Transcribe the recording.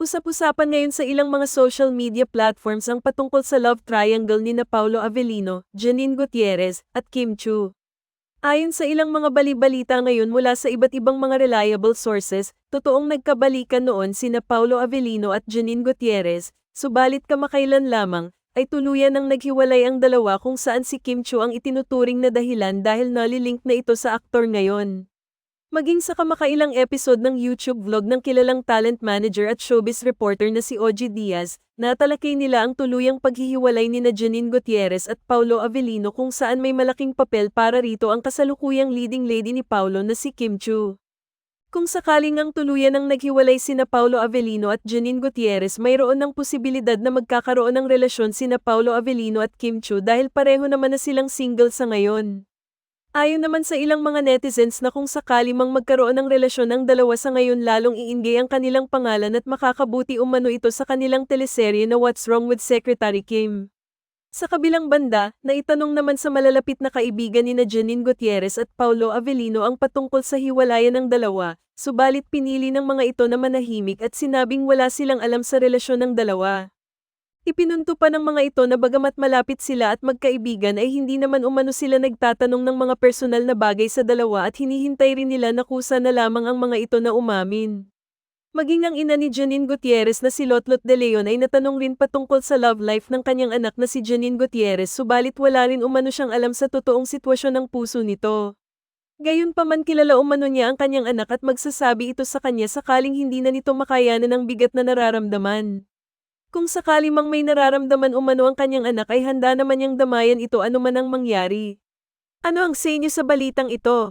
Usap-usapan ngayon sa ilang mga social media platforms ang patungkol sa love triangle ni na Paulo Avellino, Janine Gutierrez, at Kim Chu. Ayon sa ilang mga balibalita ngayon mula sa iba't ibang mga reliable sources, totoong nagkabalikan noon sina Paulo Avellino at Janine Gutierrez, subalit kamakailan lamang, ay tuluyan ng naghiwalay ang dalawa kung saan si Kim Chu ang itinuturing na dahilan dahil nalilink na ito sa aktor ngayon. Maging sa kamakailang episode ng YouTube vlog ng kilalang talent manager at showbiz reporter na si Oji Diaz, natalakay nila ang tuluyang paghihiwalay ni na Janine Gutierrez at Paulo Avellino kung saan may malaking papel para rito ang kasalukuyang leading lady ni Paulo na si Kim Chu. Kung sakaling ang tuluyan ng naghiwalay sina Paulo Avellino at Janine Gutierrez mayroon ng posibilidad na magkakaroon ng relasyon sina Paulo Avellino at Kim Chu dahil pareho naman na silang single sa ngayon. Ayon naman sa ilang mga netizens na kung sakali mang magkaroon ng relasyon ang dalawa sa ngayon lalong iingay ang kanilang pangalan at makakabuti umano ito sa kanilang teleserye na What's Wrong with Secretary Kim. Sa kabilang banda, naitanong naman sa malalapit na kaibigan ni na Janine Gutierrez at Paulo Avellino ang patungkol sa hiwalayan ng dalawa, subalit pinili ng mga ito na manahimik at sinabing wala silang alam sa relasyon ng dalawa. Ipinunto pa ng mga ito na bagamat malapit sila at magkaibigan ay hindi naman umano sila nagtatanong ng mga personal na bagay sa dalawa at hinihintay rin nila na kusa na lamang ang mga ito na umamin. Maging ang ina ni Janine Gutierrez na si Lotlot de Leon ay natanong rin patungkol sa love life ng kanyang anak na si Janine Gutierrez subalit wala rin umano siyang alam sa totoong sitwasyon ng puso nito. Gayunpaman kilala umano niya ang kanyang anak at magsasabi ito sa kanya sakaling hindi na nito makayanan ng bigat na nararamdaman. Kung sakali mang may nararamdaman umano ang kanyang anak ay handa naman niyang damayan ito anuman ang mangyari. Ano ang say niyo sa balitang ito?